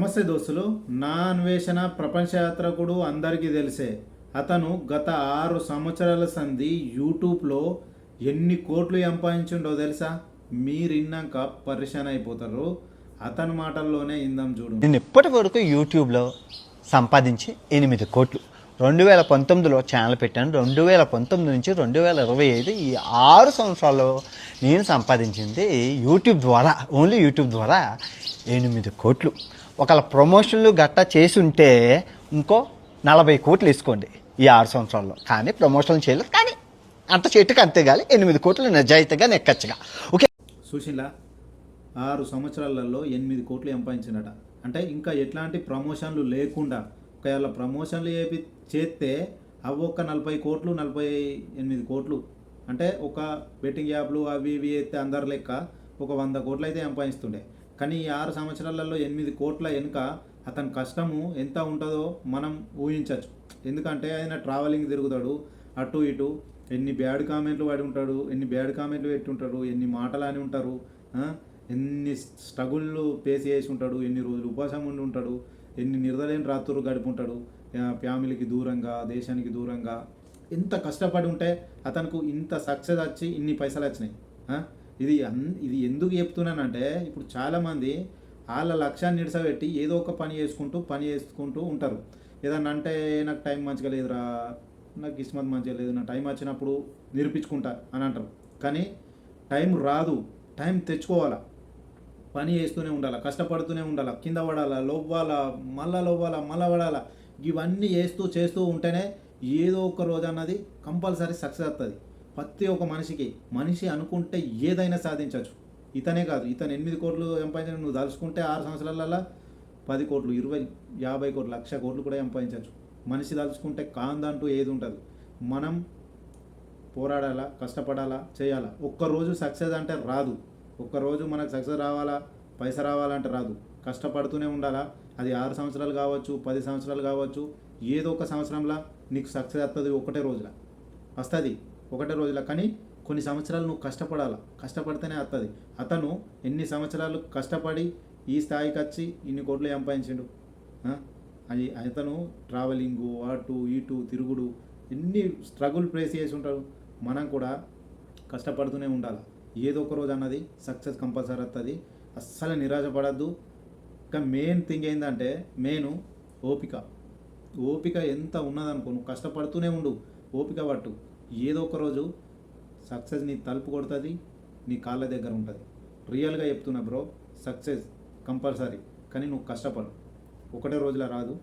నమస్తే దోస్తులు నా అన్వేషణ ప్రపంచ యాత్రకుడు అందరికీ తెలిసే. అతను గత ఆరు సంవత్సరాల సంధి యూట్యూబ్లో ఎన్ని కోట్లు సంపాదించుండో తెలుసా? మీరు ఇన్నాక పరిశాన్ అయిపోతారు. అతని మాటల్లోనే ఇందాం చూడు. నేను ఇప్పటి వరకు యూట్యూబ్లో సంపాదించి ఎనిమిది కోట్లు రెండు వేల పంతొమ్మిదిలో ఛానల్ పెట్టాను రెండు వేల పంతొమ్మిది నుంచి రెండు వేల ఇరవై ఐదు ఈ ఆరు సంవత్సరాల్లో నేను సంపాదించింది యూట్యూబ్ ద్వారా ఓన్లీ యూట్యూబ్ ద్వారా ఎనిమిది కోట్లు. ఒకవేళ ప్రమోషన్లు గట్టా చేసి ఉంటే ఇంకో నలభై కోట్లు వేసుకోండి ఈ ఆరు సంవత్సరాల్లో. కానీ ప్రమోషన్లు చేయలేదు. కానీ అంత చెట్టుకు అంతే కానీ ఎనిమిది కోట్లు నిజాయితీగా నెక్కచ్చుగా. ఓకే? సుశీల ఆరు సంవత్సరాలలో ఎనిమిది కోట్లు సంపాదించినట అంటే ఇంకా ఎట్లాంటి ప్రమోషన్లు లేకుండా ఒకవేళ ప్రమోషన్లు చేపి చేస్తే అవి ఒక నలభై కోట్లు నలభై ఎనిమిది కోట్లు. అంటే ఒక బెట్టింగ్ యాప్లు అవి ఇవి అయితే అందరు లెక్క ఒక వంద కోట్లు అయితే సంపాదిస్తుండే. కానీ ఈ ఆరు సంవత్సరాలలో ఎనిమిది కోట్ల వెనుక అతని కష్టము ఎంత ఉంటుందో మనం ఊహించవచ్చు. ఎందుకంటే ఆయన ట్రావెలింగ్ తిరుగుతాడు. అటు ఇటు ఎన్ని బ్యాడ్ కామెంట్లు పడి ఉంటాడు ఎన్ని బ్యాడ్ కామెంట్లు పెట్టి ఉంటాడు ఎన్ని మాటలు అని ఉంటారు ఎన్ని స్ట్రగుళ్ళు ఫేస్ చేసి ఉంటాడు ఎన్ని రోజులు ఉపవాసం ఉండి ఉంటాడు ఎన్ని నిర్దలేని రాత్రులు గడుపుంటాడు ఫ్యామిలీకి దూరంగా దేశానికి దూరంగా. ఎంత కష్టపడి ఉంటే అతనికి ఇంత సక్సెస్ వచ్చి ఇన్ని పైసలు వచ్చినాయి ఇది అన్- ఇది ఎందుకు చెప్తున్నానంటే ఇప్పుడు చాలామంది వాళ్ళ లక్ష్యాన్ని నిడిసబెట్టి ఏదో ఒక పని చేసుకుంటూ పని చేసుకుంటూ ఉంటారు. ఏదన్నా అంటే నాకు టైం మంచిగా లేదురా నాకు కిస్మత్ మంచిగా లేదు నా టైం వచ్చినప్పుడు నిరూపించుకుంటా అని అంటారు. కానీ టైం రాదు టైం తెచ్చుకోవాలా? పని చేస్తూనే ఉండాలి కష్టపడుతూనే ఉండాలి కింద పడాలా లోవ్వాలా మళ్ళా లోవ్వాలా మళ్ళా పడాలా? ఇవన్నీ చేస్తూ చేస్తూ ఉంటేనే ఏదో ఒక రోజు అన్నది కంపల్సరీ సక్సెస్ అవుతుంది. ప్రతి ఒక్క మనిషికి మనిషి అనుకుంటే ఏదైనా సాధించవచ్చు. ఇతనే కాదు ఇతను ఎనిమిది కోట్లు సంపాదించిన నువ్వు దలుచుకుంటే ఆరు సంవత్సరాలలో పది కోట్లు ఇరవై యాభై కోట్లు లక్ష కోట్లు కూడా సంపాదించవచ్చు మనిషి తలుచుకుంటే కాందంటూ ఏది ఉంటుంది మనం పోరాడాలా కష్టపడాలా చేయాలా? ఒక్కరోజు సక్సెస్ అంటే రాదు. ఒక్కరోజు మనకు సక్సెస్ రావాలా పైస రావాలంటే రాదు. కష్టపడుతూనే ఉండాలా? అది ఆరు సంవత్సరాలు కావచ్చు పది సంవత్సరాలు కావచ్చు ఏదో ఒక సంవత్సరంలో నీకు సక్సెస్ వస్తుంది ఒకటే రోజుల. వస్తుంది. ఒకటే రోజుల. కానీ కొన్ని సంవత్సరాలు నువ్వు కష్టపడాల? కష్టపడితేనే వస్తుంది అతను ఎన్ని సంవత్సరాలు కష్టపడి ఈ స్థాయికి వచ్చి ఇన్ని కోట్లు సంపాదించిండు? అది అతను ట్రావెలింగు అటు ఇటు తిరుగుడు ఎన్ని స్ట్రగుల్ ప్లేస్ చేసి ఉంటాడు మనం కూడా కష్టపడుతూనే ఉండాలి? ఏదో ఒక రోజు అన్నది సక్సెస్ కంపల్సరీ వస్తుంది అస్సలు నిరాశపడద్దు. ఇంకా మెయిన్ థింగ్ ఏంటంటే మెయిన్ ఓపిక. ఓపిక ఎంత ఉన్నదనుకో నువ్వు కష్టపడుతూనే ఉండు. ఓపిక పట్టు. ఏదో ఒక రోజు సక్సెస్ నీ తలుపు కొడుతుంది నీ కాళ్ళ దగ్గర ఉంటుంది. రియల్గా చెప్తున్నా బ్రో సక్సెస్ కంపల్సరీ కానీ నువ్వు కష్టపడు. ఒకటే రోజులో రాదు.